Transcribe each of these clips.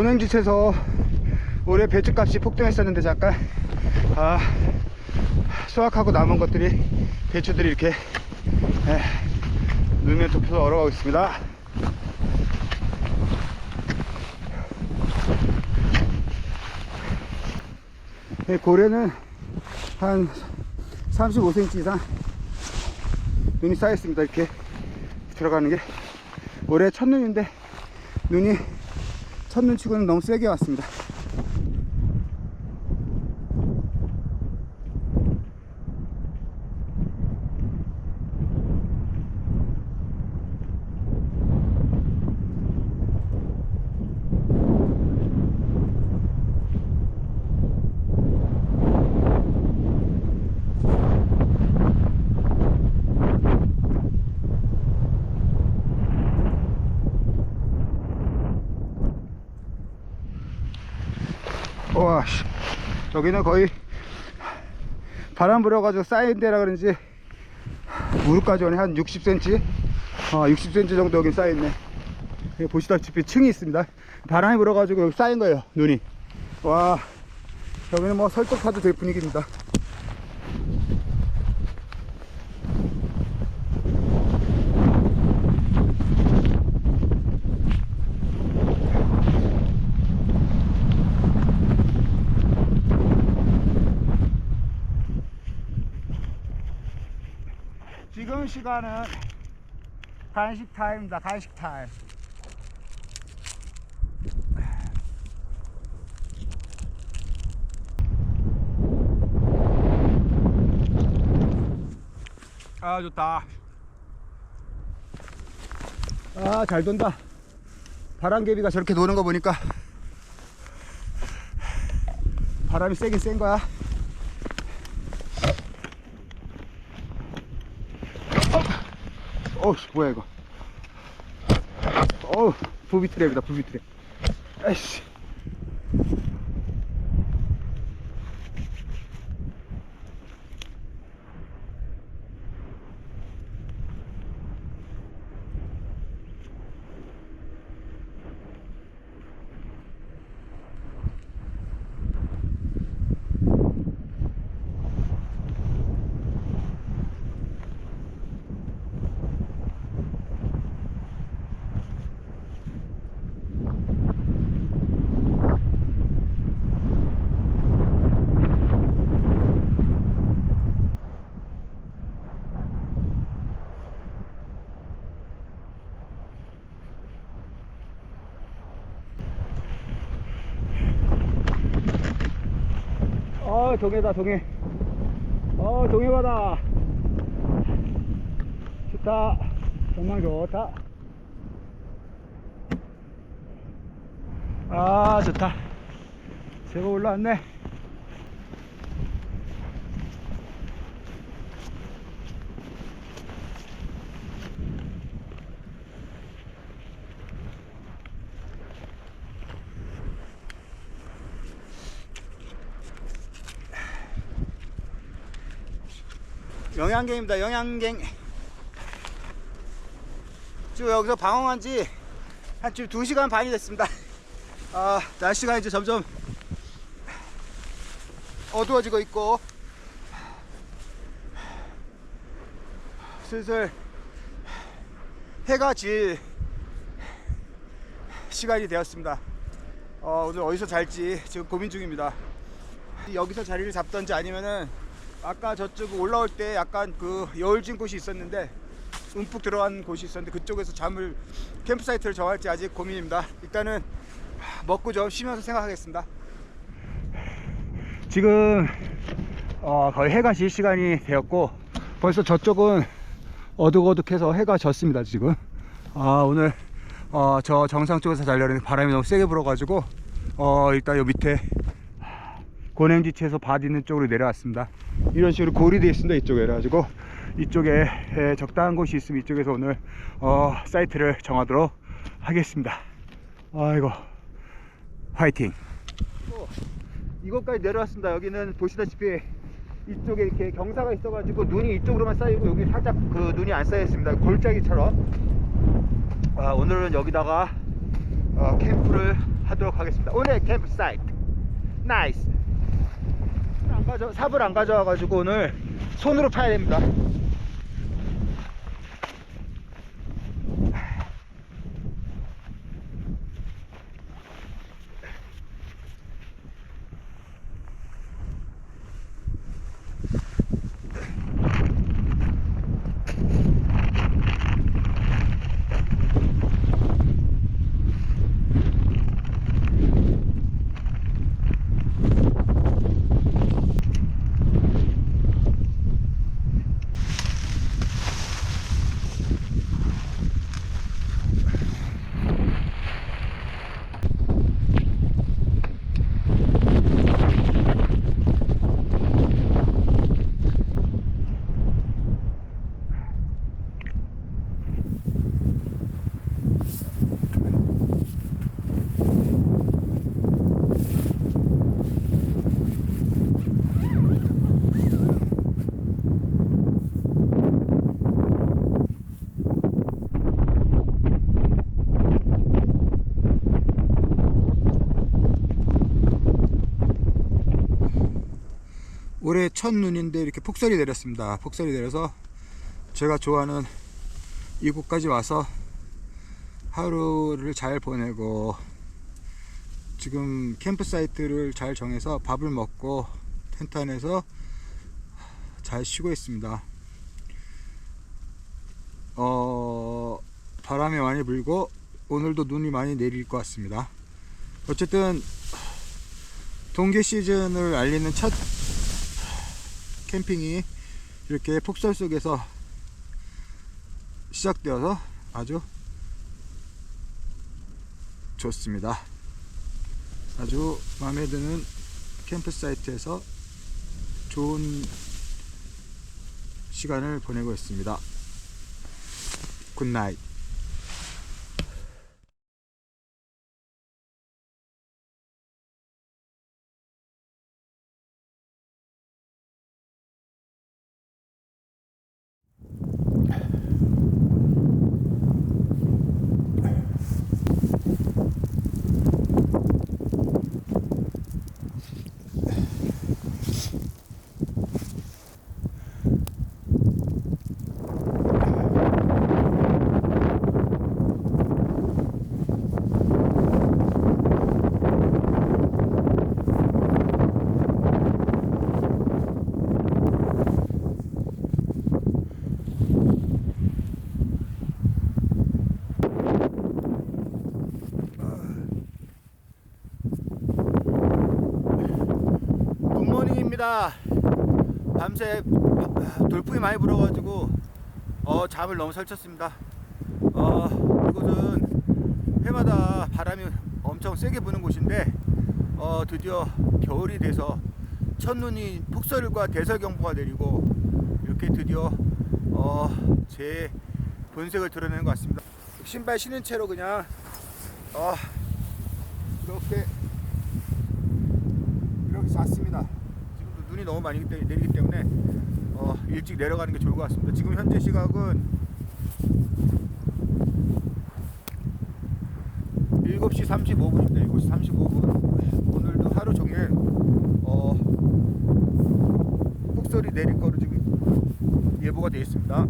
고냉지체에서 올해 배추값이 폭등했었는데 잠깐 아, 수확하고 남은 것들이 배추들이 이렇게 에, 눈에 덮여서 얼어가고 있습니다. 네, 고래는 한 35cm 이상 눈이 쌓였습니다. 이렇게 들어가는 게 올해 첫눈인데 눈이 첫눈 치고는 너무 세게 왔습니다. 와, 씨. 여기는 거의 바람 불어가지고 쌓인 데라 그런지 무릎까지 오네 한 60cm, 어, 60cm 정도 여기 쌓여있네. 보시다시피 층이 있습니다. 바람이 불어가지고 여기 쌓인 거예요, 눈이. 와, 여기는 뭐 설득 타도 될 분위기입니다. 시간은 간식 타임입니다. 간식 타임. 아 좋다. 아 잘 돈다. 바람개비가 저렇게 노는 거 보니까 바람이 세긴 센 거야. 어우 뭐야 이거. 어우 부비트랩이다 부비트랩 아이씨 어 동해다 동해 어 동해바다. 좋다. 정말 좋다. 아 좋다. 제법 올라왔네 영양갱입니다. 영양갱. 지금 여기서 방황한 지한 지금 2시간 반이 됐습니다. 아 날씨가 이제 점점 어두워지고 있고 슬슬 해가 질 시간이 되었습니다. 어, 오늘 어디서 잘지 지금 고민 중입니다. 여기서 자리를 잡던지 아니면은 아까 저쪽 올라올 때 약간 그 여울진 곳이 있었는데 움푹 들어간 곳이 있었는데 그쪽에서 잠을 캠프사이트를 정할지 아직 고민입니다. 일단은 먹고 좀 쉬면서 생각하겠습니다. 지금 어, 거의 해가 질 시간이 되었고 벌써 저쪽은 어둑어둑해서 해가 졌습니다. 지금 아 오늘 어, 저 정상 쪽에서 자려는 바람이 너무 세게 불어가지고 어, 일단 요 밑에 고냉지체에서 밭 있는 쪽으로 내려왔습니다. 이런 식으로 고리 되어 있습니다. 이쪽에 그래가지고 이쪽에 에, 적당한 곳이 있으면 이쪽에서 오늘 어, 사이트를 정하도록 하겠습니다. 아이고 화이팅. 이곳까지 내려왔습니다. 여기는 보시다시피 이쪽에 이렇게 경사가 있어가지고 눈이 이쪽으로만 쌓이고 여기 살짝 그 눈이 안 쌓여 있습니다. 골짜기처럼. 아, 오늘은 여기다가 어, 캠프를 하도록 하겠습니다. 오늘 캠프 사이트 나이스. 안 가져 삽을 안 가져와 가지고 오늘 손으로 파야 됩니다. 올해 첫 눈인데 이렇게 폭설이 내렸습니다. 폭설이 내려서 제가 좋아하는 이곳까지 와서 하루를 잘 보내고 지금 캠프 사이트를 잘 정해서 밥을 먹고 텐트 안에서 잘 쉬고 있습니다. 어, 바람이 많이 불고 오늘도 눈이 많이 내릴 것 같습니다. 어쨌든 동계 시즌을 알리는 첫 캠핑이 이렇게 폭설 속에서 시작되어서 아주 좋습니다. 아주 마음에 드는 캠프 사이트에서 좋은 시간을 보내고 있습니다. 굿나잇. 굿모닝입니다. 밤새 돌풍이 많이 불어가지고 어, 잠을 너무 설쳤습니다. 어, 이곳은 해마다 바람이 엄청 세게 부는 곳인데 어, 드디어 겨울이 돼서 첫눈이 폭설과 대설경보가 내리고 이렇게 드디어 어, 제 본색을 드러내는 것 같습니다. 신발 신은 채로 그냥 어, 이렇게 이렇게 잤습니다. 눈이 너무 많이 때- 내리기 때문에 어, 일찍 내려가는 게 좋을 것 같습니다. 지금 현재 시각은 7시 35분입니다. 7시 35분. 오늘도 하루 종일 어, 폭설이 내릴 거로 지금 예보가 되어 있습니다.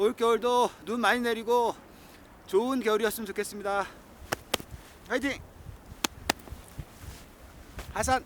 올 겨울도 눈 많이 내리고 좋은 겨울이었으면 좋겠습니다. 화이팅! 하산!